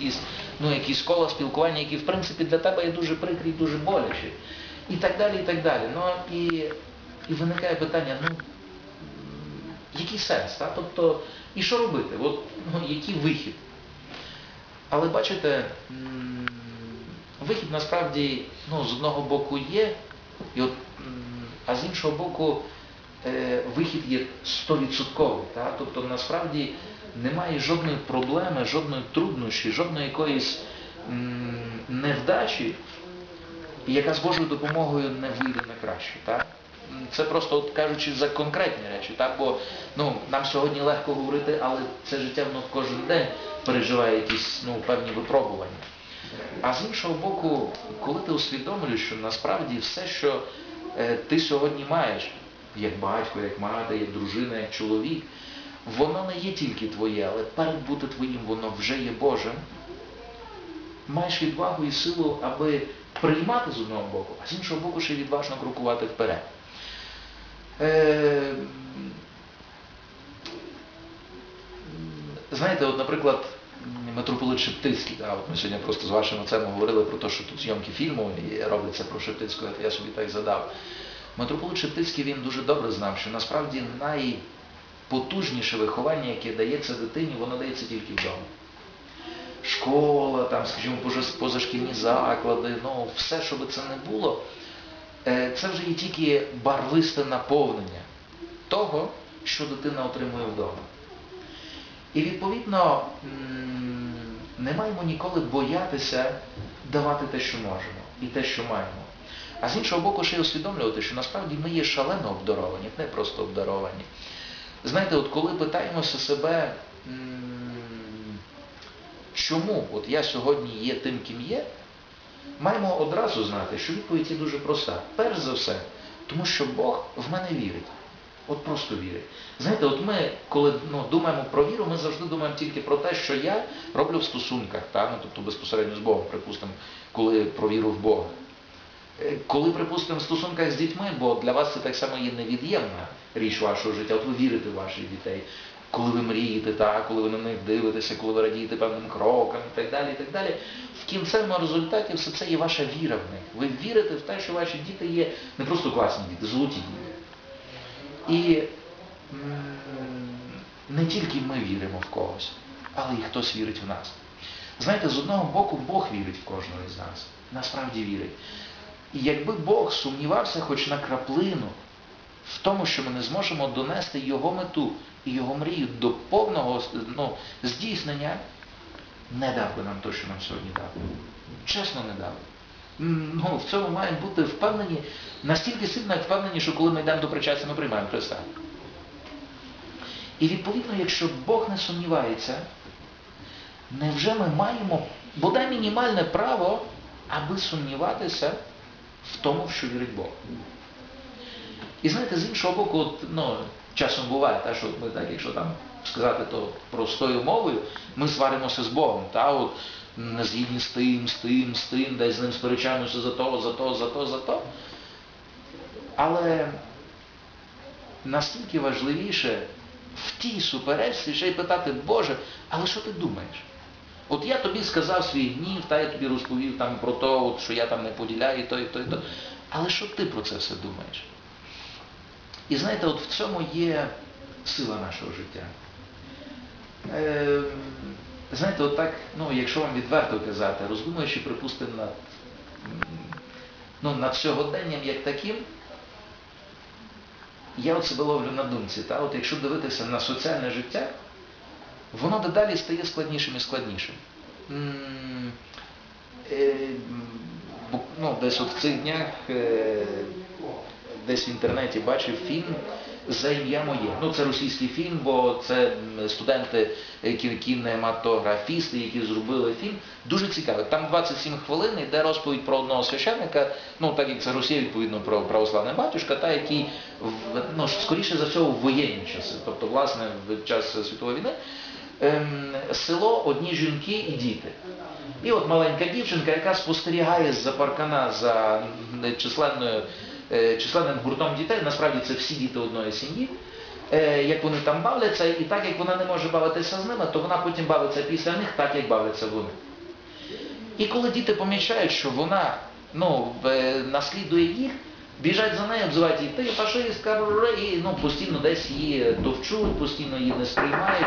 якісь, ну, якісь кола спілкування, які в принципі для тебе є дуже прикрі, дуже болячі. І так далі, і так далі. Ну і, і виникає питання, ну, який сенс? Та? Тобто, і що робити? От, ну, який вихід? Але бачите, вихід насправді ну, з одного боку є, і от, а з іншого боку, е, вихід є 100%. Тобто насправді немає жодної проблеми, жодної труднощі, жодної якоїсь м, невдачі, яка з Божою допомогою не вийде на краще. Так? Це просто от кажучи за конкретні речі, так? бо ну, нам сьогодні легко говорити, але це життя воно кожен день переживає якісь ну, певні випробування. А з іншого боку, коли ти усвідомлюєш, що насправді все, що е, ти сьогодні маєш, як батько, як мати, як дружина, як чоловік, воно не є тільки твоє, але перед бути твоїм воно вже є Божим, маєш відвагу і силу, аби приймати з одного боку, а з іншого боку ще відважно крокувати вперед. Е, Знаєте, от, наприклад, митрополит Шептицький, да, от ми сьогодні просто з вашим отцем говорили про те, що тут зйомки фільму робляться про Шептицького, я собі так задав. Митрополит Шептицький він дуже добре знав, що насправді найпотужніше виховання, яке дається дитині, воно дається тільки вдома. Школа, там, скажімо, позашкільні заклади, ну все, що би це не було, е, це вже є тільки барвисте наповнення того, що дитина отримує вдома. І відповідно не маємо ніколи боятися давати те, що можемо, і те, що маємо. А з іншого боку, ще й усвідомлювати, що насправді ми є шалено обдаровані, не просто обдаровані. Знаєте, от коли питаємося себе, чому от я сьогодні є тим, ким є, маємо одразу знати, що відповідь є дуже проста. Перш за все, тому що Бог в мене вірить. От просто вірить. Знаєте, от ми, коли ну, думаємо про віру, ми завжди думаємо тільки про те, що я роблю в стосунках, та? ну, тобто безпосередньо з Богом, припустимо, коли про віру в Бога. Коли, припустимо, в стосунках з дітьми, бо для вас це так само є невід'ємна річ вашого життя, от ви вірите в ваших дітей, коли ви мрієте, та, коли ви на них дивитеся, коли ви радієте певним крокам і так далі. і так далі. В кінцевому результаті все це є ваша віра в них. Ви вірите в те, що ваші діти є не просто класні діти, золоті діти. І не тільки ми віримо в когось, але і хтось вірить в нас. Знаєте, з одного боку Бог вірить в кожного із нас, насправді вірить. І якби Бог сумнівався хоч на краплину в тому, що ми не зможемо донести Його мету і Його мрію до повного ну, здійснення, не дав би нам те, що нам сьогодні дав. Чесно не дав. Ну, в цьому маємо бути впевнені, настільки сильно, впевнені, що коли ми йдемо до причастя, ми приймаємо Христа. І відповідно, якщо Бог не сумнівається, невже ми маємо бодай мінімальне право, аби сумніватися в тому, що вірить Бог? І знаєте, з іншого боку, от, ну, часом буває, та, що ми так, якщо там сказати то простою мовою, ми сваримося з Богом, та, от, не згідні з тим, з тим, з тим, десь з ним сперечаємося за то, за то, за то, за то. Але настільки важливіше в тій суперечці ще й питати, Боже, але що ти думаєш? От я тобі сказав свій гнів, та я тобі розповів там про те, що я там не поділяю, і то, і то, і то. Але що ти про це все думаєш? І знаєте, от в цьому є сила нашого життя. Е, знаєте, от так, ну, якщо вам відверто казати, роздумуючи, припустимо, над, ну, над сьогоденням як таким, я от себе ловлю на думці, та? От якщо дивитися на соціальне життя, воно дедалі стає складнішим і складнішим. Е, ну, десь от в цих днях е, десь в інтернеті бачив фільм за ім'я моє. Ну, це російський фільм, бо це студенти, е, кінематографісти, які зробили фільм. Дуже цікавий. Там 27 хвилин йде розповідь про одного священника, ну так як це Росія, відповідно, про православний батюшка, та який ну, скоріше за всього в воєнні часи, тобто, власне, в час світової війни. Ем, Село одні жінки і діти. І от маленька дівчинка, яка спостерігає з-за паркана за численною, е, численним гуртом дітей, насправді це всі діти одної сім'ї, е, як вони там бавляться, і так як вона не може бавитися з ними, то вона потім бавиться після них так, як бавляться вони. І коли діти помічають, що вона ну, в- наслідує їх, біжать за нею, обзивають її, ти фашистка, і ну, постійно десь її товчуть, постійно її не сприймають.